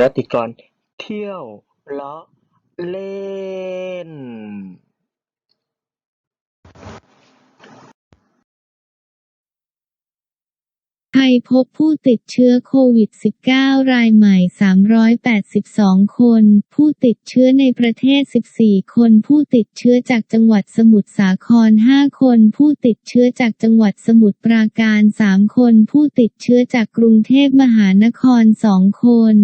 รติกร เที่ยวเลาะเล่นไทยพบผู้ติดเชื้อโควิด -19 รายใหม่ 382 คน ผู้ติดเชื้อในประเทศ 14 คน ผู้ติดเชื้อจากจังหวัดสมุทรสาคร 5 คน ผู้ติดเชื้อจากจังหวัดสมุทรปราการ 3 คน ผู้ติดเชื้อจากกรุงเทพมหานคร 2 คน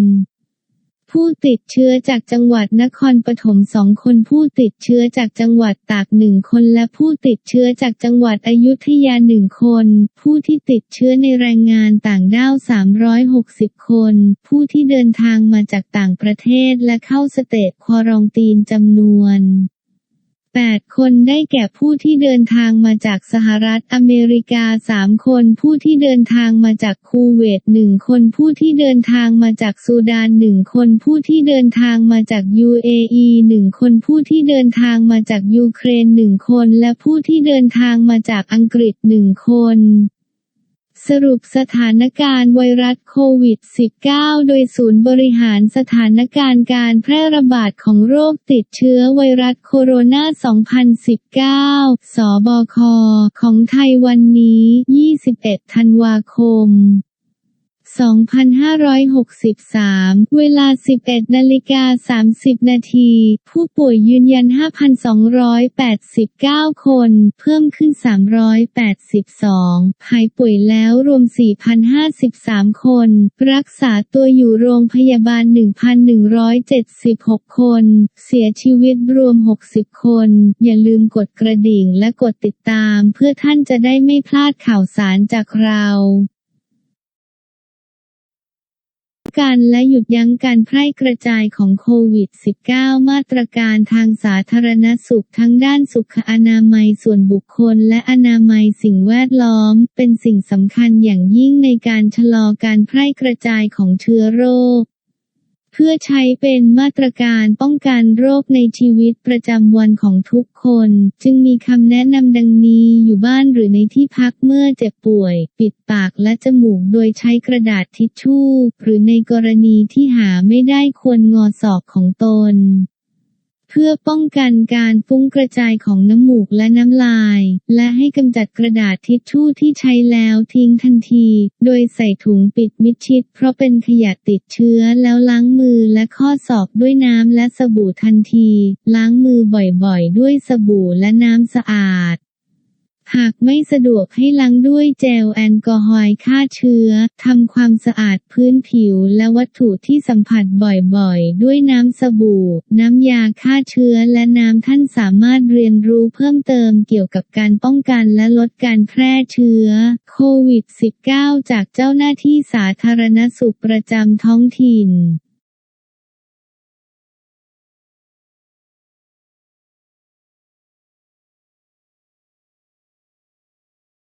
ผู้ติดเชื้อจากจังหวัดนครปฐมสองคนผู้ติดเชื้อจากจังหวัดตากหนึ่งคนและผู้ติดเชื้อจากจังหวัดอยุธยาหนึ่งคน ผู้ที่ติดเชื้อในแรงงานต่างด้าว 360 คน ผู้ที่เดินทางมาจากต่างประเทศและเข้าสเตจควอรองตีนจำนวน 8 คนได้แก่ผู้ที่เดินทางมาจากสหรัฐอเมริกา 3 คน ผู้ที่เดินทางมาจากคูเวต 1 คน ผู้ที่เดินทางมาจากซูดาน 1 คน ผู้ที่เดินทางมาจาก UAE 1 คน ผู้ที่เดินทางมาจากยูเครน 1 คน และผู้ที่เดินทางมาจากอังกฤษ 1 คน สรุปสถานการณ์ไวรัสโควิด -19 โดยศูนย์บริหารสถานการณ์การแพร่ระบาดของโรคติดเชื้อไวรัสโคโรนา 2019 สบค ของไทยวันนี้ 21 ธันวาคม 2563 เวลา 11นาฬิกา30 นาที ผู้ป่วยยืนยัน 5,289 คน เพิ่มขึ้น 382 หายป่วยแล้วรวม 4,053 คน รักษาตัวอยู่โรงพยาบาล 1,176 คน เสียชีวิตรวม 60 คน อย่าลืมกดกระดิ่งและกดติดตาม เพื่อท่านจะได้ไม่พลาดข่าวสารจากเรา การและหยุดยั้งการแพร่กระจายของโควิด -19 มาตรการทางสาธารณสุขทั้งด้านสุขอนามัยส่วนบุคคลและอนามัยสิ่งแวดล้อม เป็นสิ่งสำคัญอย่างยิ่งในการชะลอการแพร่กระจายของเชื้อโรค เพื่อใช้เป็นมาตรการป้องกันโรคในชีวิตประจำวันของทุกคน จึงมีคำแนะนำดังนี้อยู่บ้านหรือในที่พักเมื่อเจ็บป่วย ปิดปากและจมูกโดยใช้กระดาษทิชชู่ หรือในกรณีที่หาไม่ได้ควรงอศอกของตน พื่อป้องกันการฟุ้งกระจายของน้ำมูกและน้ำลาย และให้กำจัดกระดาษทิชชู่ที่ใช้แล้วทิ้งทันที โดยใส่ถุงปิดมิดชิด เพราะเป็นขยะติดเชื้อแล้วล้างมือและข้อศอกด้วยน้ำและสบู่ทันที ล้างมือบ่อยๆ ด้วยสบู่และน้ำสะอาด หากไม่สะดวกให้ล้างด้วยเจลแอลกอฮอล์ฆ่าเชื้อ ทำความสะอาดพื้นผิวและวัตถุที่สัมผัสบ่อยๆ ด้วยน้ำสบู่ น้ำยาฆ่าเชื้อและน้ำท่านสามารถเรียนรู้เพิ่มเติมเกี่ยวกับการป้องกันและลดการแพร่เชื้อโควิด -19 จากเจ้าหน้าที่สาธารณสุขประจำท้องถิ่น